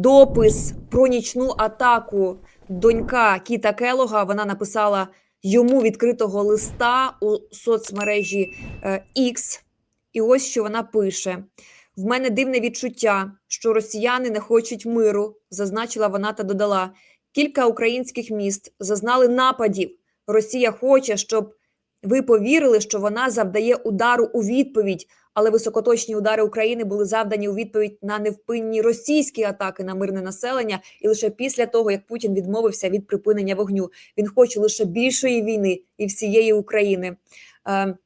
допис про нічну атаку донька Кіта Келога. Вона написала йому відкритого листа у соцмережі е, X. І ось що вона пише: в мене дивне відчуття, що росіяни не хочуть миру, зазначила вона та додала. Кілька українських міст зазнали нападів. Росія хоче, щоб ви повірили, що вона завдає удару у відповідь, але високоточні удари України були завдані у відповідь на невпинні російські атаки на мирне населення, і лише після того, як Путін відмовився від припинення вогню, він хоче лише більшої війни і всієї України. Е,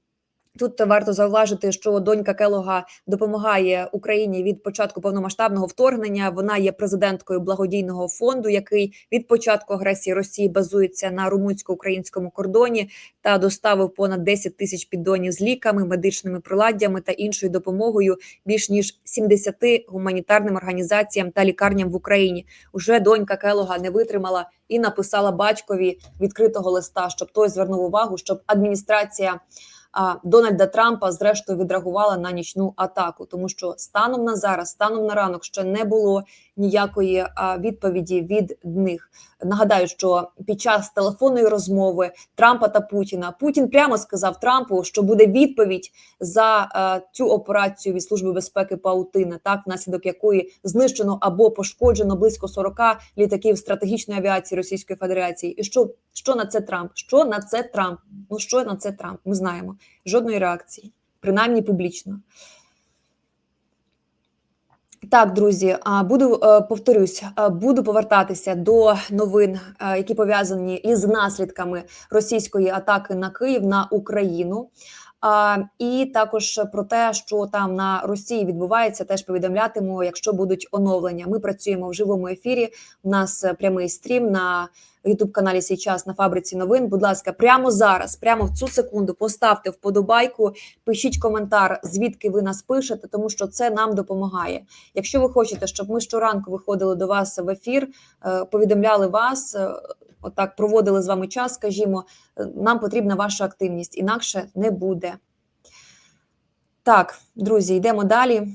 Тут варто зауважити, що донька Келога допомагає Україні від початку повномасштабного вторгнення. Вона є президенткою благодійного фонду, який від початку агресії Росії базується на румунсько-українському кордоні та доставив понад 10 тисяч піддонів з ліками, медичними приладдями та іншою допомогою більш ніж 70 гуманітарним організаціям та лікарням в Україні. Уже донька Келога не витримала і написала батькові відкритого листа, щоб той звернув увагу, щоб адміністрація Дональда Трампа зрештою відреагувала на нічну атаку, тому що станом на зараз, станом на ранок, ще не було ніякої відповіді від них. Нагадаю, що під час телефонної розмови Трампа та Путіна Путін прямо сказав Трампу, що буде відповідь за цю операцію від служби безпеки Паутина, так внаслідок якої знищено або пошкоджено близько 40 літаків стратегічної авіації Російської Федерації. І що, що на це Трамп? Що на це Трамп? Ну що на це Трамп? Ми знаємо жодної реакції, принаймні публічно. Так, друзі, буду е, повторюсь, буду повертатися до новин, е, які пов'язані із наслідками російської атаки на Київ на Україну. І також про те, що там на Росії відбувається, теж повідомлятиму, якщо будуть оновлення. Ми працюємо в живому ефірі. У нас е, прямий стрім на youtube каналі Сейчас на фабриці новин. Будь ласка, прямо зараз, прямо в цю секунду, поставте вподобайку, пишіть коментар, звідки ви нас пишете, тому що це нам допомагає. Якщо ви хочете, щоб ми щоранку виходили до вас в ефір, е, повідомляли вас. Отак проводили з вами час, скажімо, е, нам потрібна ваша активність, інакше не буде. Так, друзі, йдемо далі.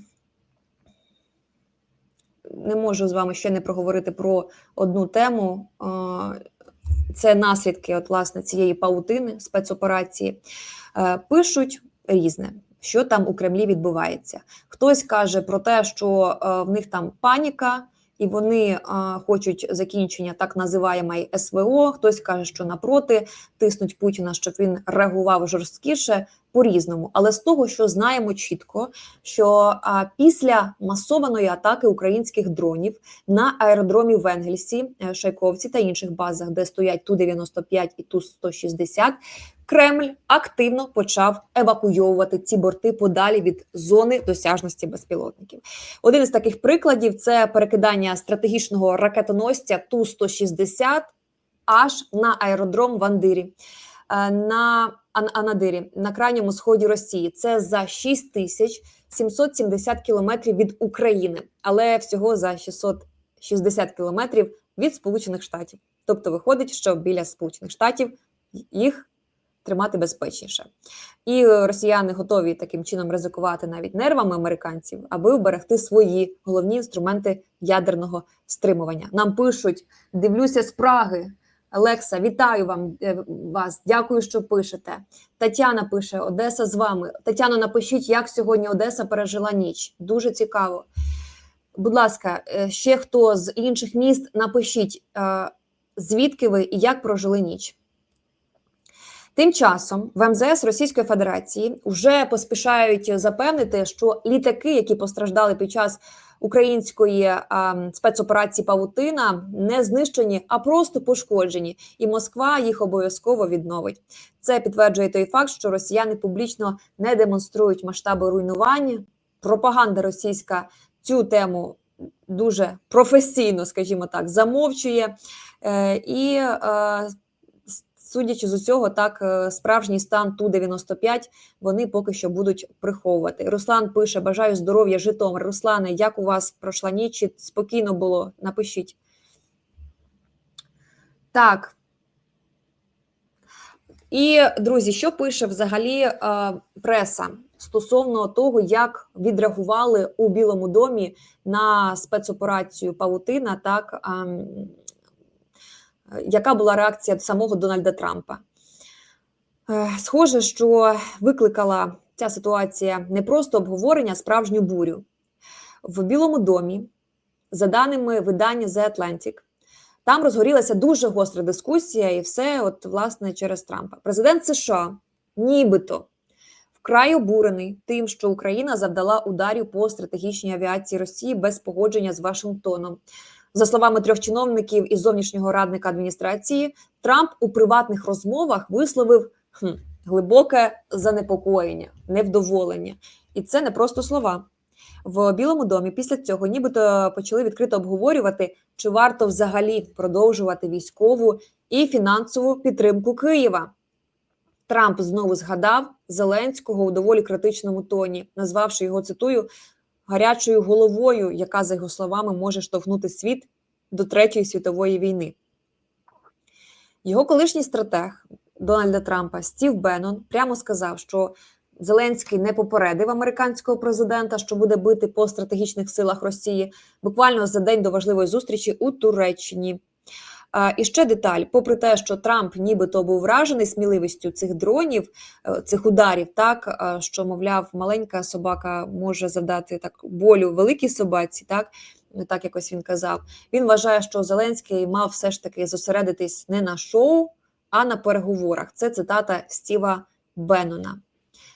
Не можу з вами ще не проговорити про одну тему. Е, Це наслідки от, власне, цієї паутини спецоперації. Е, Пишуть різне, що там у Кремлі відбувається. Хтось каже про те, що в них там паніка, і вони а, хочуть закінчення так називаємої СВО. Хтось каже, що напроти тиснуть Путіна, щоб він реагував жорсткіше по-різному. Але з того, що знаємо чітко, що а, після масованої атаки українських дронів на аеродромі в Енгельсі, е, Шайковці та інших базах, де стоять ту 95 і ту 160 Кремль активно почав евакуйовувати ці борти подалі від зони досяжності безпілотників. Один із таких прикладів це перекидання стратегічного ракетоносця Ту 160 аж на аеродром в Андирі. Е, На Анадирі на крайньому сході Росії це за 6 тисяч 770 кілометрів від України, але всього за 660 кілометрів від Сполучених Штатів. Тобто виходить, що біля Сполучених Штатів їх тримати безпечніше. І росіяни готові таким чином ризикувати навіть нервами американців, аби вберегти свої головні інструменти ядерного стримування. Нам пишуть: дивлюся з Праги. Олекса, вітаю вам е, вас. Дякую, що пишете. Тетяна пише: Одеса з вами. Тетяно, напишіть, як сьогодні Одеса пережила ніч. Дуже цікаво. Будь ласка, е, ще хто з інших міст напишіть, е, звідки ви і як прожили ніч. Тим часом в МЗС Російської Федерації вже поспішають запевнити, що літаки, які постраждали під час української а, спецоперації Павутина, не знищені, а просто пошкоджені, і Москва їх обов'язково відновить. Це підтверджує той факт, що росіяни публічно не демонструють масштаби руйнувань. Пропаганда російська цю тему дуже професійно, скажімо так, замовчує е, і. Судячи з усього, так е, справжній стан ту 95 вони поки що будуть приховувати. Руслан пише: Бажаю здоров'я, Житомир. Руслане, як у вас пройшла ніч? Чи спокійно було? Напишіть. Так. І, друзі, що пише взагалі е, преса стосовно того, як відреагували у Білому домі на спецоперацію Павутина, так ем, яка була реакція самого Дональда Трампа? Е, Схоже, що викликала ця ситуація не просто обговорення, а справжню бурю. В Білому домі, за даними видання The Atlantic, там розгорілася дуже гостра дискусія, і все, от, власне, через Трампа. Президент США нібито вкрай обурений тим, що Україна завдала ударів по стратегічній авіації Росії без погодження з Вашингтоном. За словами трьох чиновників і зовнішнього радника адміністрації, Трамп у приватних розмовах висловив хм, глибоке занепокоєння, невдоволення. І це не просто слова. В Білому домі після цього нібито почали відкрито обговорювати, чи варто взагалі продовжувати військову і фінансову підтримку Києва. Трамп знову згадав Зеленського у доволі критичному тоні, назвавши його цитую гарячою головою, яка, за його словами, може штовхнути світ до Третьої світової війни. Його колишній стратег Дональда Трампа Стів Беннон прямо сказав, що Зеленський не попередив американського президента, що буде бити по стратегічних силах Росії буквально за день до важливої зустрічі у Туреччині. І ще деталь: попри те, що Трамп нібито був вражений сміливістю цих дронів, е, цих ударів, так е, що мовляв, маленька собака може завдати так болю великій собаці, так так якось він казав. Він вважає, що Зеленський мав все ж таки зосередитись не на шоу, а на переговорах. Це цитата Стіва Беннона.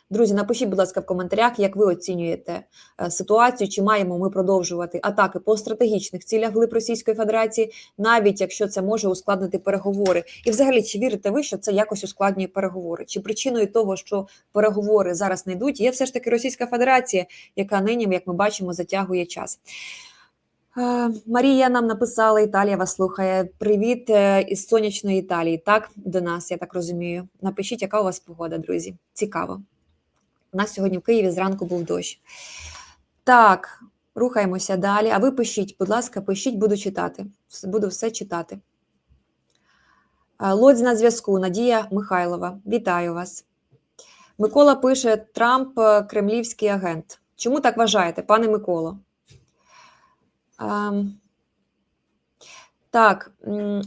Друзі, напишіть, будь ласка, в коментарях, як ви оцінюєте е, ситуацію, чи маємо ми продовжувати атаки по стратегічних цілях глиб Російської Федерації, навіть якщо це може ускладнити переговори. І, взагалі, чи вірите ви, що це якось ускладнює переговори? Чи причиною того, що переговори зараз не йдуть, є все ж таки Російська Федерація, яка нині, як ми бачимо, затягує час. Е, Марія нам написала, Італія вас слухає. Привіт е, із сонячної Італії. Так, до нас, я так розумію. Напишіть, яка у вас погода, друзі. Цікаво. У нас сьогодні в Києві зранку був дощ. Так, рухаємося далі. А ви пишіть, будь ласка, пишіть, буду читати. Буду все читати. Е, Лодзь на зв'язку. Надія Михайлова. Вітаю вас. Микола пише: Трамп кремлівський агент. Чому так вважаєте, пане Миколо? Ем, Так,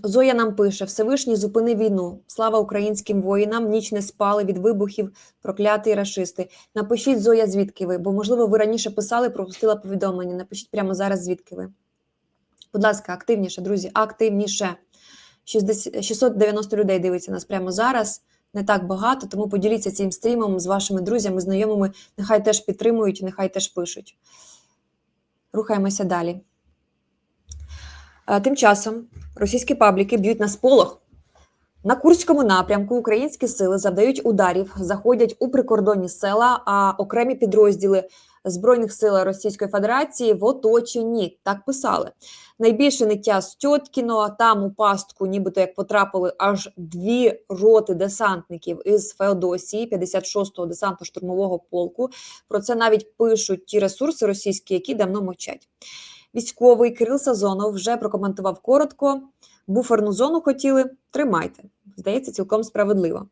Зоя нам пише: Всевишній зупини війну. Слава українським воїнам, ніч не спали від вибухів, прокляті рашисти. Напишіть Зоя, звідки ви, бо, можливо, ви раніше писали, пропустила повідомлення. Напишіть прямо зараз, звідки ви. Будь ласка, активніше, друзі, активніше. 690 людей дивиться нас прямо зараз. Не так багато, тому поділіться цим стрімом з вашими друзями, знайомими. Нехай теж підтримують, нехай теж пишуть. Рухаємося далі. Тим часом російські пабліки б'ють на сполох. На Курському напрямку українські сили завдають ударів, заходять у прикордонні села, а окремі підрозділи Збройних сил Російської Федерації в оточенні. Так писали. Найбільше ниття з Тьоткіно, там у пастку, нібито як потрапили аж дві роти десантників із Феодосії, 56-го десантно-штурмового полку. Про це навіть пишуть ті ресурси російські, які давно мовчать. Військовий Кирил Сазонов вже прокоментував коротко. Буферну зону хотіли тримайте. Здається, цілком справедливо.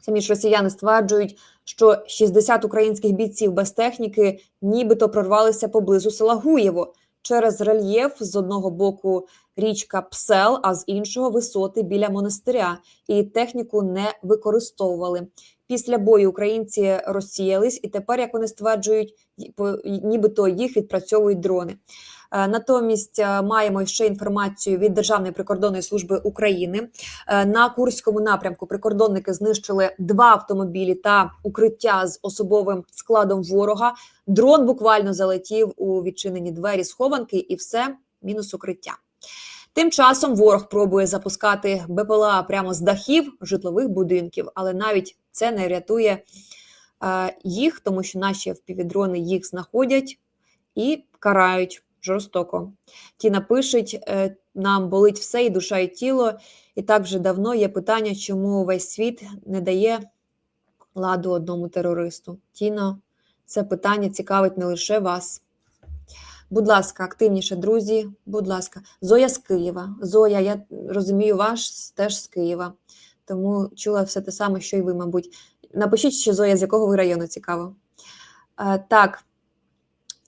Самі ж росіяни стверджують, що 60 українських бійців без техніки нібито прорвалися поблизу села Гуєво через рельєф з одного боку річка Псел, а з іншого висоти біля монастиря, і техніку не використовували. Після бою українці розсіялись, і тепер, як вони стверджують, нібито їх відпрацьовують дрони. Е, натомість е, маємо ще інформацію від Державної прикордонної служби України е, на Курському напрямку. Прикордонники знищили два автомобілі та укриття з особовим складом ворога. Дрон буквально залетів у відчинені двері схованки, і все мінус укриття. Тим часом ворог пробує запускати БПЛА прямо з дахів житлових будинків, але навіть це не рятує е, їх, тому що наші впівдрони їх знаходять і карають жорстоко. Ті напишуть, е, нам болить все, і душа, і тіло. І так вже давно є питання, чому весь світ не дає ладу одному терористу. Тіно, це питання цікавить не лише вас. Будь ласка, активніше, друзі. Будь ласка, Зоя з Києва. Зоя, я розумію, ваш теж з Києва. Тому чула все те саме, що й ви, мабуть. Напишіть, що Зоя, з якого ви району цікаво. Е, Так,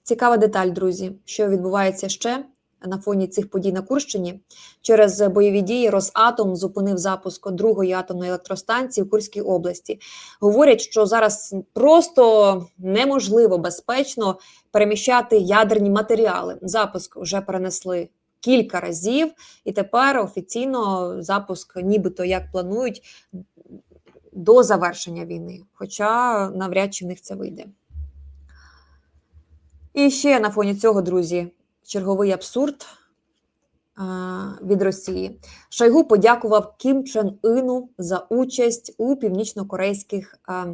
цікава деталь, друзі, що відбувається ще на фоні цих подій на Курщині. Через бойові дії Росатом зупинив запуск другої атомної електростанції в Курській області. Говорять, що зараз просто неможливо безпечно переміщати ядерні матеріали. Запуск вже перенесли кілька разів, і тепер офіційно запуск, нібито як планують, до завершення війни. Хоча навряд чи в них це вийде. І ще на фоні цього, друзі, черговий абсурд а, від Росії. Шойгу подякував Кім Чен Іну за участь у північно-корейських. а,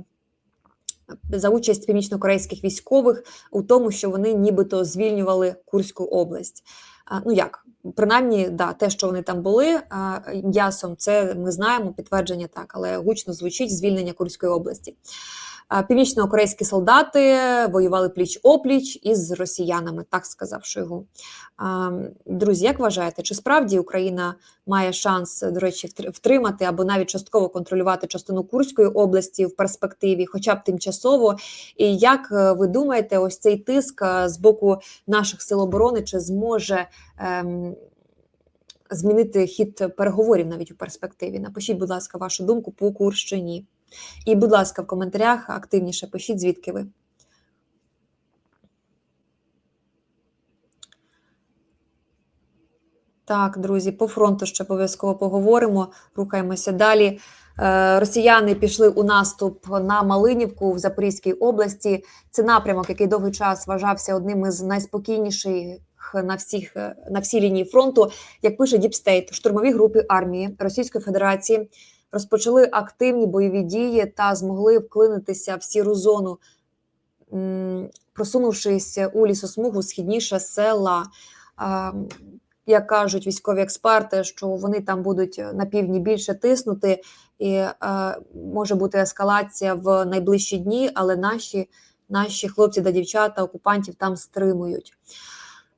За участь північно-корейських військових у тому, що вони нібито звільнювали Курську область. А, Ну як, принаймні, да, те, що вони там були м'ясом, це ми знаємо, підтвердження так, але гучно звучить звільнення Курської області. Північно-корейські солдати воювали пліч опліч із росіянами, так сказав Шойгу. Друзі, як вважаєте, чи справді Україна має шанс, до речі, втр- втримати або навіть частково контролювати частину Курської області в перспективі, хоча б тимчасово? І як е, ви думаєте, ось цей тиск е, з боку наших сил оборони чи зможе ем, змінити хід переговорів навіть у перспективі? Напишіть, будь ласка, вашу думку по Курщині. І, будь ласка, в коментарях активніше пишіть, звідки ви. Так, друзі, по фронту ще обов'язково поговоримо. Рухаємося далі. Е, Росіяни пішли у наступ на Малинівку в Запорізькій області. Це напрямок, який довгий час вважався одним із найспокійніших на всіх на всій лінії фронту. Як пише Діпстейт, штурмові групи армії Російської Федерації розпочали активні бойові дії та змогли вклинитися в сіру зону, просунувшись у лісосмугу східніше села. Як кажуть військові експерти, що вони там будуть на півдні більше тиснути, і е, може бути ескалація в найближчі дні, але наші, наші хлопці та дівчата окупантів там стримують.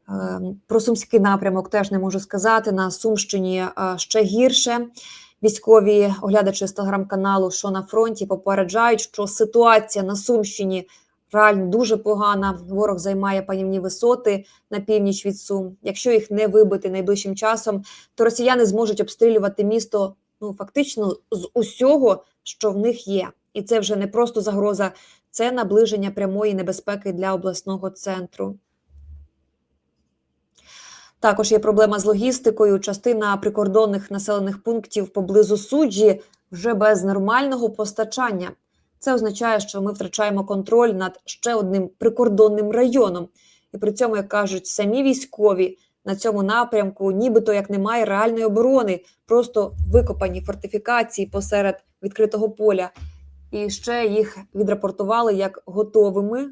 Е, Про сумський напрямок теж не можу сказати. На Сумщині е, ще гірше. Військові оглядачі з телеграм-каналу, що на фронті, попереджають, що ситуація на Сумщині реально дуже погана. Ворог займає панівні висоти на північ від Сум. Якщо їх не вибити найближчим часом, то росіяни зможуть обстрілювати місто ну фактично з усього, що в них є. І це вже не просто загроза, це наближення прямої небезпеки для обласного центру. Також є проблема з логістикою. Частина прикордонних населених пунктів поблизу суджі вже без нормального постачання. Це означає, що ми втрачаємо контроль над ще одним прикордонним районом. І при цьому, як кажуть, самі військові на цьому напрямку, нібито як немає реальної оборони, просто викопані фортифікації посеред відкритого поля. І ще їх відрапортували як готовими.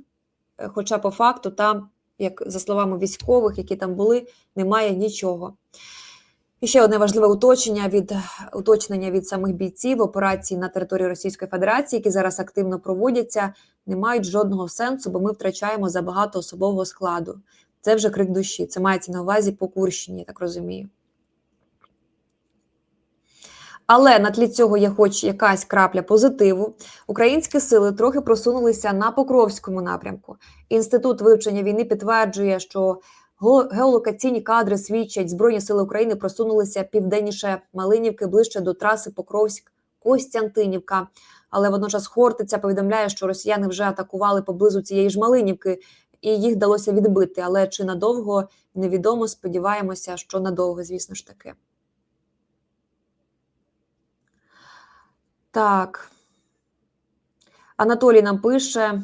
е, Хоча по факту там, як за словами військових, які там були, немає нічого. І ще одне важливе уточнення від уточнення від самих бійців операції на території Російської Федерації, які зараз активно проводяться, не мають жодного сенсу, бо ми втрачаємо забагато особового складу. Це вже крик душі. Це мається на увазі по Курщині, я так розумію. Але на тлі цього є хоч якась крапля позитиву. Українські сили трохи просунулися на Покровському напрямку. Інститут вивчення війни підтверджує, що Ге- Геолокаційні кадри свідчать, Збройні сили України просунулися південніше Малинівки, ближче до траси Покровськ-Костянтинівка. Але водночас Хортиця повідомляє, що росіяни вже атакували поблизу цієї ж Малинівки, і їх вдалося відбити. Але чи надовго невідомо. Сподіваємося, що надовго, звісно ж таки. Так. Анатолій нам пише: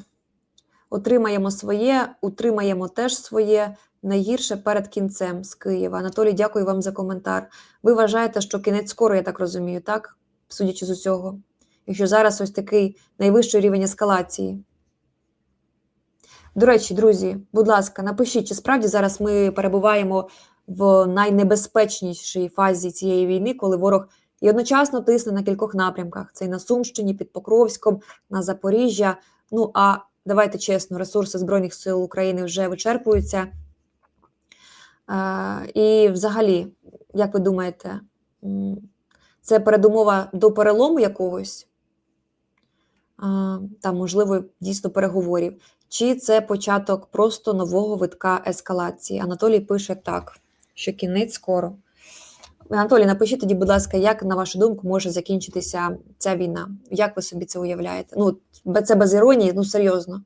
отримаємо своє, утримаємо теж своє. Найгірше перед кінцем з Києва. Анатолій, дякую вам за коментар. Ви вважаєте, що кінець скоро, я так розумію, так? Судячи з усього. Якщо зараз ось такий найвищий рівень ескалації. До речі, друзі, будь ласка, напишіть, чи справді зараз ми перебуваємо в найнебезпечнішій фазі цієї війни, коли ворог і одночасно тисне на кількох напрямках: це і на Сумщині, під Покровськом, на Запоріжжя. Ну а давайте чесно, ресурси Збройних сил України вже вичерпуються. Е, І взагалі, як ви думаєте, це передумова до перелому якогось? А, Там, можливо, дійсно переговорів. Чи це початок просто нового витка ескалації? Анатолій пише так, що кінець скоро. Анатолій, напишіть тоді, будь ласка, як на вашу думку може закінчитися ця війна? Як ви собі це уявляєте? Ну, це без іронії, ну серйозно.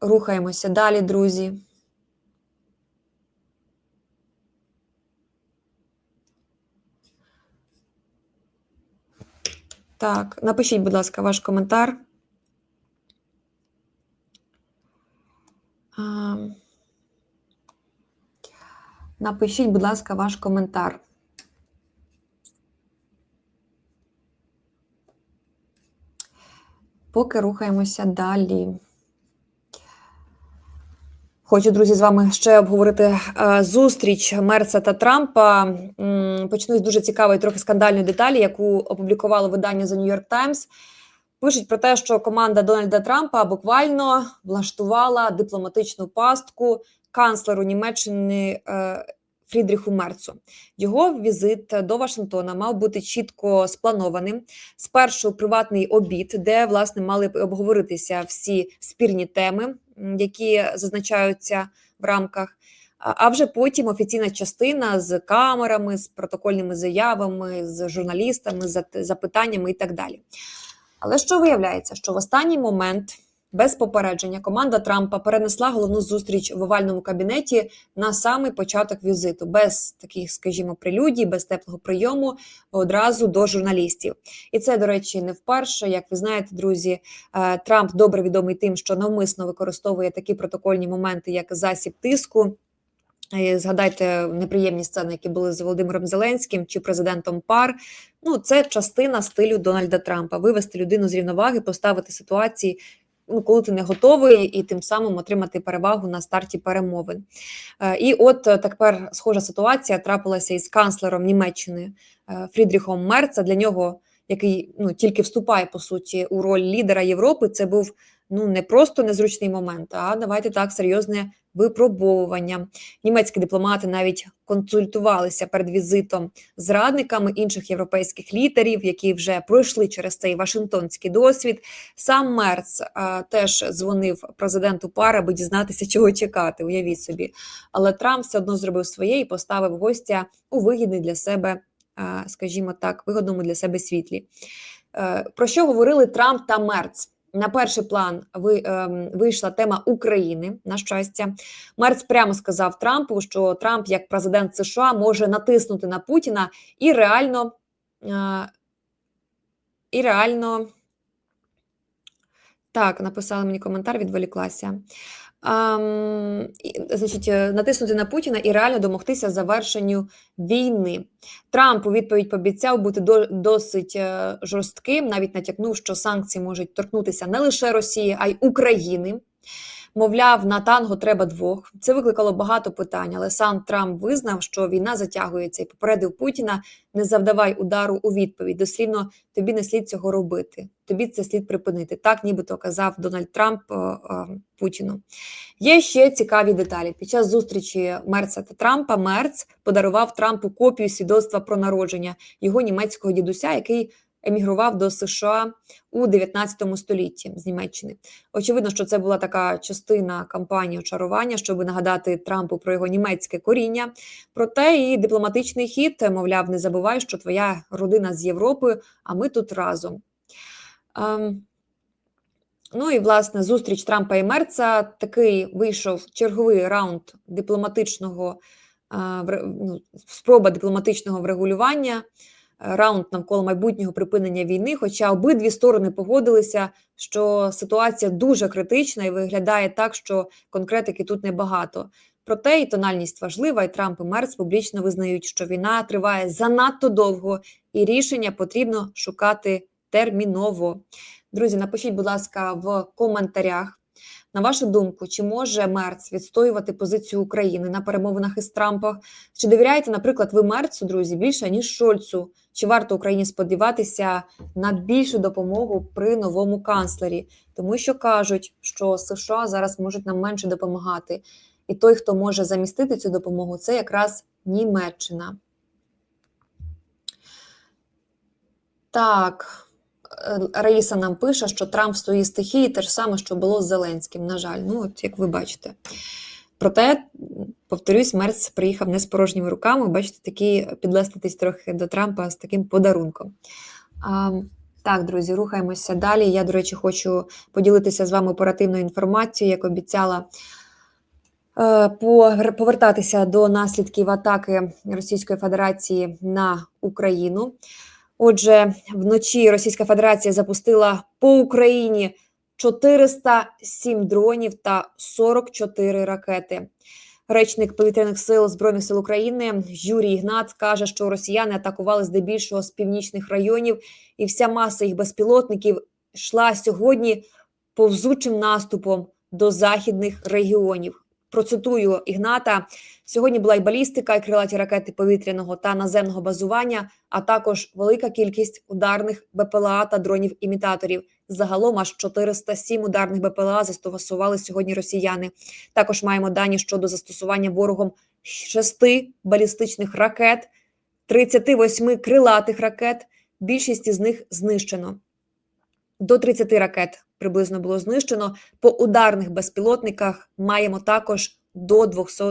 Рухаємося далі, друзі. Так, напишіть, будь ласка, ваш коментар. А, Напишіть, будь ласка, ваш коментар. Поки рухаємося далі. Хочу, друзі, з вами ще обговорити е, зустріч Мерца та Трампа. Почну з дуже цікавої, трохи скандальної деталі, яку опублікувало видання The New York Times. Пишуть про те, що команда Дональда Трампа буквально влаштувала дипломатичну пастку канцлеру Німеччини е, Фрідріху Мерцу. Його візит до Вашингтона мав бути чітко спланованим. Спершу приватний обід, де власне мали б обговоритися всі спірні теми, які зазначаються в рамках. А а вже потім офіційна частина з камерами, з протокольними заявами, з журналістами, з запитаннями і так далі. Але що виявляється, що в останній момент, без попередження, команда Трампа перенесла головну зустріч в овальному кабінеті на самий початок візиту, без таких, скажімо, прелюдій, без теплого прийому, одразу до журналістів. І це, до речі, не вперше. Як ви знаєте, друзі, е, Трамп добре відомий тим, що навмисно використовує такі протокольні моменти, як засіб тиску. Е, Згадайте неприємні сцени, які були з Володимиром Зеленським чи президентом ПАР. Ну, це частина стилю Дональда Трампа вивести людину з рівноваги, поставити ситуації, ну, коли ти не готовий, і тим самим отримати перевагу на старті перемовин. Е, І от е, тепер схожа ситуація трапилася із канцлером Німеччини е, Фрідріхом Мерца. Для нього, який ну тільки вступає по суті у роль лідера Європи, це був ну не просто незручний момент, а давайте так серйозне випробовування. Німецькі дипломати навіть консультувалися перед візитом з радниками інших європейських лідерів, які вже пройшли через цей Вашингтонський досвід. Сам Мерц а, теж дзвонив президенту пар, аби дізнатися, чого чекати. Уявіть собі. Але Трамп все одно зробив своє і поставив гостя у вигідний для себе, а, скажімо так, вигодному для себе світлі. Е, Про що говорили Трамп та Мерц? На перший план ви, е, вийшла тема України. На щастя, Мерц прямо сказав Трампу, що Трамп, як президент США, може натиснути на Путіна і реально, е, і реально так, написали мені коментар, відволіклася. І, значить, е, натиснути на Путіна і реально домогтися завершенню війни. Трамп у відповідь пообіцяв бути до, досить е, жорстким, навіть натякнув, що санкції можуть торкнутися не лише Росії, а й України. Мовляв, на танго треба двох. Це викликало багато питань, але сам Трамп визнав, що війна затягується і попередив Путіна: не завдавай удару у відповідь. Дослівно тобі не слід цього робити. Тобі це слід припинити. Так, нібито казав Дональд Трамп е, е, Путіну. Є ще цікаві деталі. Під час зустрічі Мерца та Трампа Мерц подарував Трампу копію свідоцтва про народження його німецького дідуся, який емігрував до США у 19 столітті з Німеччини. Очевидно, що це була така частина кампанії очарування, щоб нагадати Трампу про його німецьке коріння. Проте і дипломатичний хід, мовляв, не забувай, що твоя родина з Європи, а ми тут разом. Ем, Ну і власне зустріч Трампа і Мерца такий вийшов черговий раунд дипломатичного е, ну, спроба дипломатичного врегулювання, раунд навколо майбутнього припинення війни. Хоча обидві сторони погодилися, що ситуація дуже критична і виглядає так, що конкретики тут небагато. Проте і тональність важлива, і Трамп і Мерц публічно визнають, що війна триває занадто довго, і рішення потрібно шукати терміново. Друзі, напишіть, будь ласка, в коментарях. На вашу думку, чи може Мерц відстоювати позицію України на перемовинах із Трампом? Чи довіряєте, наприклад, ви Мерцу, друзі, більше ніж Шольцу? Чи варто Україні сподіватися на більшу допомогу при новому канцлері? Тому що кажуть, що США зараз можуть нам менше допомагати, і той, хто може замістити цю допомогу, це якраз Німеччина. Так. е, Раїса нам пише, що Трамп в своїй стихії те ж саме, що було з Зеленським. На жаль, ну от як ви бачите. Проте, повторюсь, Мерц приїхав не з порожніми руками. Бачите, такі підлеститись трохи до Трампа з таким подарунком. А, так, друзі, рухаємося далі. Я, до речі, хочу поділитися з вами оперативною інформацією, як обіцяла. е, Повертатися до наслідків атаки Російської Федерації на Україну. Отже, вночі Російська Федерація запустила по Україні 407 дронів та 44 ракети. Речник повітряних сил Збройних сил України Юрій Ігнат каже, що росіяни атакували здебільшого з північних районів, і вся маса їх безпілотників йшла сьогодні повзучим наступом до західних регіонів. Процитую Ігната: сьогодні була і балістика, і крилаті ракети повітряного та наземного базування, а також велика кількість ударних БПЛА та дронів-імітаторів. Загалом аж 407 ударних БПЛА застосували сьогодні росіяни. Також маємо дані щодо застосування ворогом шести балістичних ракет, 38 крилатих ракет. Більшість із них знищено. До 30 ракет приблизно було знищено. По ударних безпілотниках маємо також до 200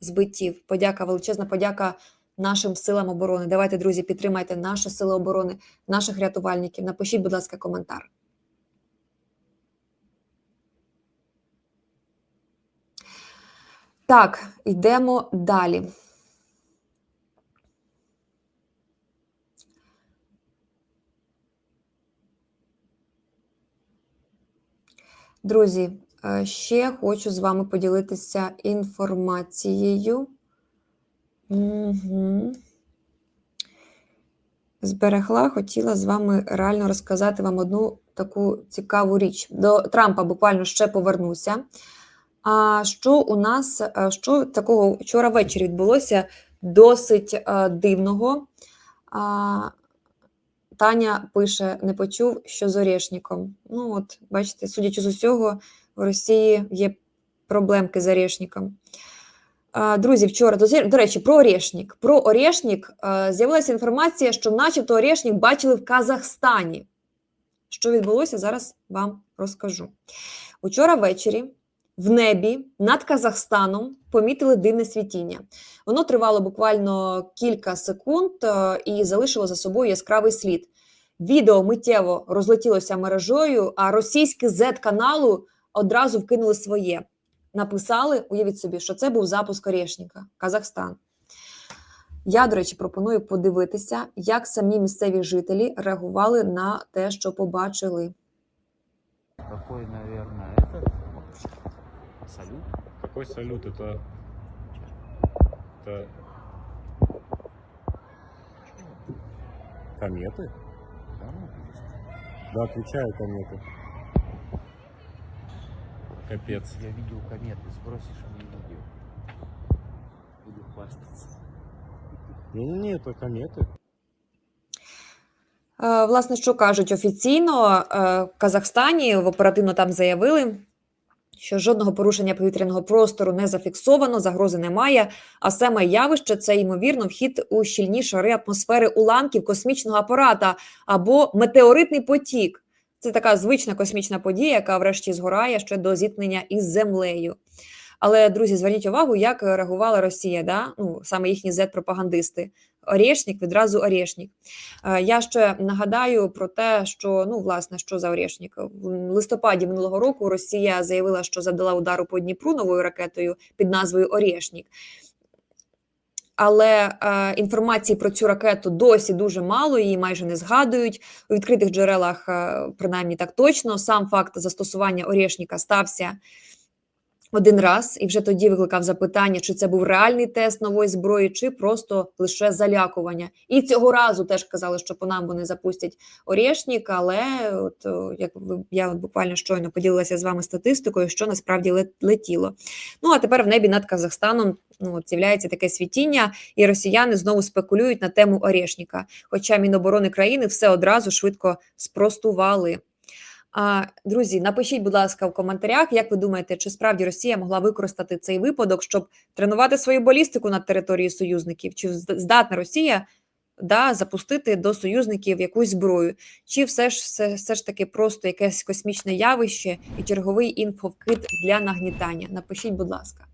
збиттів. Подяка, величезна подяка нашим силам оборони. Давайте, друзі, підтримайте наші сили оборони, наших рятувальників. Напишіть, будь ласка, коментар. Так, йдемо далі. Друзі, е, ще хочу з вами поділитися інформацією. Угу. Зберегла, хотіла з вами реально розказати вам одну таку цікаву річ. До Трампа буквально ще повернуся. А що у нас, е, що такого вчора ввечері відбулося досить е, дивного? Таня пише: не почув, що з Орешником. Ну, от, бачите, судячи з усього, в Росії є проблемки з Орешником. Друзі, вчора, до, речі, про Орешник. Про Орешник з'явилася інформація, що начебто Орешник бачили в Казахстані. Що відбулося, зараз вам розкажу. Учора ввечері в небі над Казахстаном помітили дивне світіння. Воно тривало буквально кілька секунд е, і залишило за собою яскравий слід. Відео миттєво розлетілося мережою, а російські Z-каналу одразу вкинули своє. Написали, уявіть собі, що це був запуск Орешника, Казахстан. Я, до речі, пропоную подивитися, як самі місцеві жителі реагували на те, що побачили. Какой, наверное, этот салют? Какой салют? Это... Это... Кометы? Да, ну, есть. Да, отвечаю, кометы. Капец. Я видел кометы, сбросишь мне видео. Буду хвастаться. Не-не-не, это кометы. Е, Власне, що кажуть офіційно е, в Казахстані оперативно там заявили, що жодного порушення повітряного простору не зафіксовано, загрози немає. А саме явище це ймовірно вхід у щільні шари атмосфери уламків космічного апарата або метеоритний потік. Це така звична космічна подія, яка врешті згорає ще до зіткнення із землею. Але друзі, зверніть увагу, як реагувала Росія, да? ну саме їхні зет-пропагандисти. Орешник відразу Орешник. Е, Я ще нагадаю про те, що ну власне що за Орешник. В листопаді минулого року Росія заявила, що завдала удару по Дніпру новою ракетою під назвою Орешник. Але е, інформації про цю ракету досі дуже мало, її майже не згадують. У відкритих джерелах, е, принаймні так точно, сам факт застосування Орешника стався один раз, і вже тоді викликав запитання, чи це був реальний тест нової зброї, чи просто лише залякування. І цього разу теж казали, що по нам вони запустять Орешник, але от як я буквально щойно поділилася з вами статистикою, що насправді летіло. Ну а тепер в небі над Казахстаном ну от з'являється таке світіння, і росіяни знову спекулюють на тему Орешника. Хоча Міноборони країни все одразу швидко спростували. А Друзі, напишіть, будь ласка, в коментарях, як ви думаєте, чи справді Росія могла використати цей випадок, щоб тренувати свою балістику на території союзників, чи здатна Росія да, запустити до союзників якусь зброю, чи все ж все, все ж таки просто якесь космічне явище і черговий інфовкид для нагнітання? Напишіть, будь ласка.